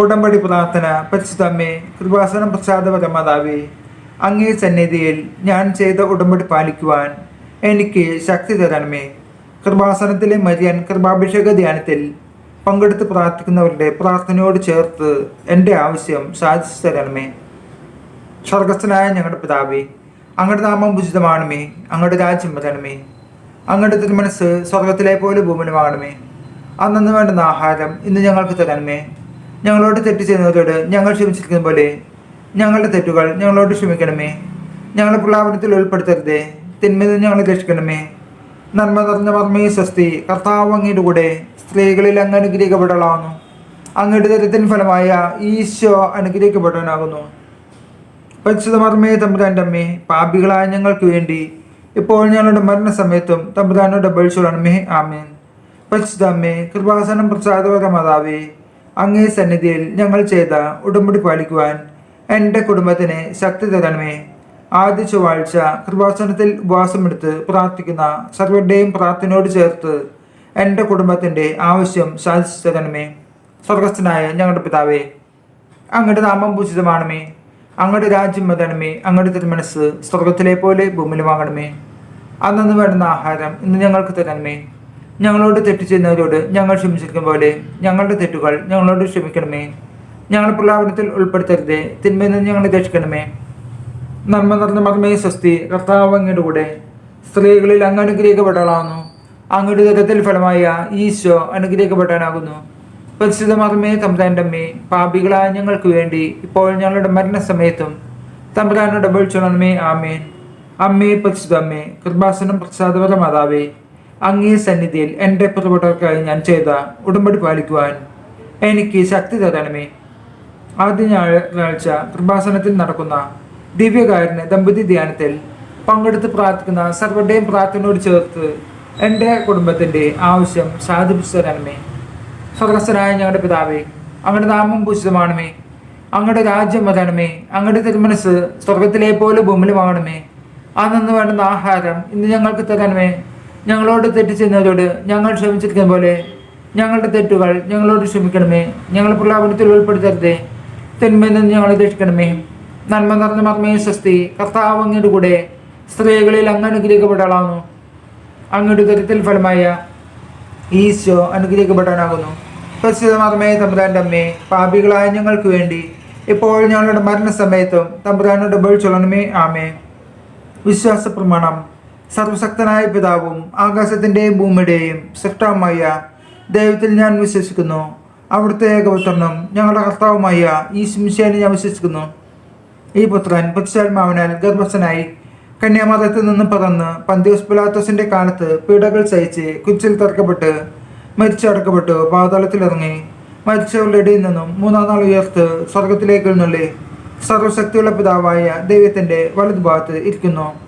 ഉടമ്പടി പ്രാർത്ഥന പരിശുദ്ധമ്മേ കൃപാസനം പ്രസാദപരമാതാവേ അങ്ങേ സന്നിധിയിൽ ഞാൻ ചെയ്ത ഉടമ്പടി പാലിക്കുവാൻ എനിക്ക് ശക്തി തരണമേ. കൃപാസനത്തിലെ മരിയൻ കൃപാഭിഷേക ധ്യാനത്തിൽ പങ്കെടുത്ത് പ്രാർത്ഥിക്കുന്നവരുടെ പ്രാർത്ഥനയോട് ചേർത്ത് എന്റെ ആവശ്യം സാധിച്ചു തരണമേ. സ്വർഗസ്ഥനായ ഞങ്ങളുടെ പിതാവേ അങ്ങയുടെ നാമം ഉചിതമാണമേ അങ്ങയുടെ രാജ്യം വരണമേ. അങ്ങയുടെ തിരുമനസ് സ്വർഗത്തിലെ പോലെ ഭൂമിയിലുമാകണമേ. അന്നു വേണ്ടുന്ന ആഹാരം ഇന്ന് ഞങ്ങൾക്ക് തരണമേ. ഞങ്ങളോട് തെറ്റ് ചെയ്യുന്നവരോട് ഞങ്ങൾ ക്ഷമിച്ചിരിക്കുന്ന പോലെ ഞങ്ങളുടെ തെറ്റുകൾ ഞങ്ങളോട് ക്ഷമിക്കണമേ. ഞങ്ങളെ പ്രലാപനത്തിൽ ഉൾപ്പെടുത്തരുതേ. തിന്മയിൽ ഞങ്ങളെ രക്ഷിക്കണമേ. നന്മ നിറഞ്ഞ മർമ്മേ സ്വസ്തി കർത്താവ് അങ്ങയുടെ കൂടെ സ്ത്രീകളിൽ അങ്ങ് അനുഗ്രഹിക്കപ്പെടലാകുന്നു അങ്ങയുടെ ദരിദ്രത്തിന് ഫലമായ ഈശോ അനുഗ്രഹിക്കപ്പെട്ടവനാകുന്നു പരിശുദ്ധമർമ്മേ തമ്പുരാന്റെ അമ്മേ പാപികളായ ഞങ്ങൾക്ക് വേണ്ടി ഇപ്പോൾ ഞങ്ങളുടെ മരണസമയത്തും തമ്പുരാനോട് അപേക്ഷിച്ചോളണമേ ആമേൻ. പരിശുദ്ധ അമ്മേ കൃപാസനം പ്രസാദപര മാതാവേ അങ്ങേ സന്നിധിയിൽ ഞങ്ങൾ ചെയ്ത ഉടമ്പടി പാലിക്കുവാൻ എന്റെ കുടുംബത്തിന് ശക്തി തരണമേ. ആദ്യ ചൊവ്വാഴ്ച കൃപാസനത്തിൽ ഉപവാസമെടുത്ത് പ്രാർത്ഥിക്കുന്ന സർവരുടെയും പ്രാർത്ഥനയോട് ചേർത്ത് എന്റെ കുടുംബത്തിന്റെ ആവശ്യം സാധിച്ചു തരണമേ. സ്വർഗസ്ഥനായ ഞങ്ങളുടെ പിതാവേ അങ്ങയുടെ നാമം പൂജിതമാണമേ. അങ്ങയുടെ രാജ്യം വരണമേ. അങ്ങയുടെ തിരുമനസ് സ്വർഗത്തിലെ പോലെ ഭൂമിയിലുമാകണമേ അന്നു വേണ്ടുന്ന ആഹാരം ഇന്ന് ഞങ്ങൾക്ക് തരണമേ. ഞങ്ങളോട് തെറ്റ് ചെയ്യുന്നവരോട് ഞങ്ങൾ ക്ഷമിച്ചിരിക്കും പോലെ ഞങ്ങളുടെ തെറ്റുകൾ ഞങ്ങളോട് ക്ഷമിക്കണമേ. ഞങ്ങൾ പ്രലാപനത്തിൽ ഉൾപ്പെടുത്തരുതേ. തിന്മയിൽ നിന്ന് ഞങ്ങളെ രക്ഷിക്കണമേ. നന്മ നിറഞ്ഞ മർമ്മയെ സ്വസ്തി കർത്താവ് അങ്ങയുടെ കൂടെ. സ്ത്രീകളിൽ അങ്ങ് അനുഗ്രഹിക്കപ്പെടാനാകുന്നു അങ്ങയുടെ ദുരത്തിൽ ഫലമായ ഈശോ അനുഗ്രഹിക്കപ്പെടാനാകുന്നു പരിശുദ്ധ മർമ്മയെ തമ്പുരാന്റെ അമ്മേ പാപികളായ ഞങ്ങൾക്ക് വേണ്ടി ഇപ്പോൾ ഞങ്ങളുടെ മരണസമയത്തും തമ്പുരാനോട് അപേക്ഷിച്ചോണമേ. ആമേൻ. അമ്മേ പരിശുദ്ധ അമ്മേ കൃപാസനം പ്രസാദപര മാതാവേ അങ്ങേ സന്നിധിയിൽ എന്റെ പുറപ്പെട്ടവർക്കായി ഞാൻ ചെയ്ത ഉടമ്പടി പാലിക്കുവാൻ എനിക്ക് ശക്തി തരണമേ. ആദ്യ ഞായറാഴ്ച കൃപാസനത്തിൽ നടക്കുന്ന ദിവ്യകാരന് ദമ്പതി ധ്യാനത്തിൽ പങ്കെടുത്ത് പ്രാർത്ഥിക്കുന്ന സർവരുടെയും പ്രാർത്ഥനയോട് ചേർത്ത് എന്റെ കുടുംബത്തിന്റെ ആവശ്യം സാധിപ്പിച്ചു തരണമേ. സ്വർഗസ്ഥനായ ഞങ്ങളുടെ പിതാവേ അങ്ങയുടെ നാമം പൂജിതമാണമേ. അങ്ങയുടെ രാജ്യം വരണമേ. അങ്ങയുടെ തിരുമനസ് സ്വർഗത്തിലെ പോലെ ഭൂമിയിലുമാകണമേ അന്നു വേണ്ടുന്ന ആഹാരം ഇന്ന് ഞങ്ങൾക്ക് തരണമേ. ഞങ്ങളോട് തെറ്റ് ചെയ്യുന്നവരോട് ഞങ്ങൾ ക്ഷമിച്ചിരിക്കുന്ന പോലെ ഞങ്ങളുടെ തെറ്റുകൾ ഞങ്ങളോട് ക്ഷമിക്കണമേ. ഞങ്ങൾ പ്രലാപനത്തിൽ ഉൾപ്പെടുത്തരുതേ. നിന്ന് ഞങ്ങളെ രക്ഷിക്കണമേ. നന്മ നിറഞ്ഞ മർമ്മേ സ്വസ്തി. കർത്താവ് അങ്ങയുടെ കൂടെ സ്ത്രീകളിൽ അങ്ങ് അനുഗ്രഹിക്കപ്പെടാനാകുന്നു അങ്ങയുടെ ദുരിതത്തിൽ ഫലമായ ഈശോ അനുഗ്രഹിക്കപ്പെടാനാകുന്നു. പരിശുദ്ധമർമ്മേ തമ്പുരാന്റെ അമ്മേ പാപികളായ ഞങ്ങൾക്ക് വേണ്ടി ഇപ്പോൾ ഞങ്ങളുടെ മരണസമയത്തും തമ്പുരാനോട് ചൊല്ലണമേ ആമേ വിശ്വാസ പ്രമാണം സർവശക്തനായ പിതാവും ആകാശത്തിന്റെയും ഭൂമിയുടെയും സൃഷ്ടാവുമായ ദൈവത്തിൽ ഞാൻ വിശ്വസിക്കുന്നു. അവിടുത്തെ ഏകപുത്രനും ഞങ്ങളുടെ കർത്താവുമായ ഈ ശിംശേനെ ഞാൻ വിശ്വസിക്കുന്നു. ഈ പുത്രൻ പശ്ചാത്മാവിനാൽ ഗർഭസ്ഥനായി കന്യാമതത്തിൽ നിന്ന് പറന്ന് പന്തിയോസ് പിലാത്തോസിന്റെ കാലത്ത് പീഡകൾ സഹിച്ച് കുച്ചിൽ തറക്കപ്പെട്ട് മരിച്ചടക്കപ്പെട്ടു പാതാളത്തിലിറങ്ങി മരിച്ചവരുടെ ഇടയിൽ നിന്നും മൂന്നാം നാൾ ഉയർത്ത് സ്വർഗത്തിലേക്ക് എഴുന്നള്ളി. സർവശക്തിയുള്ള പിതാവായ ദൈവത്തിന്റെ വലതുഭാഗത്ത് ഇരിക്കുന്നു.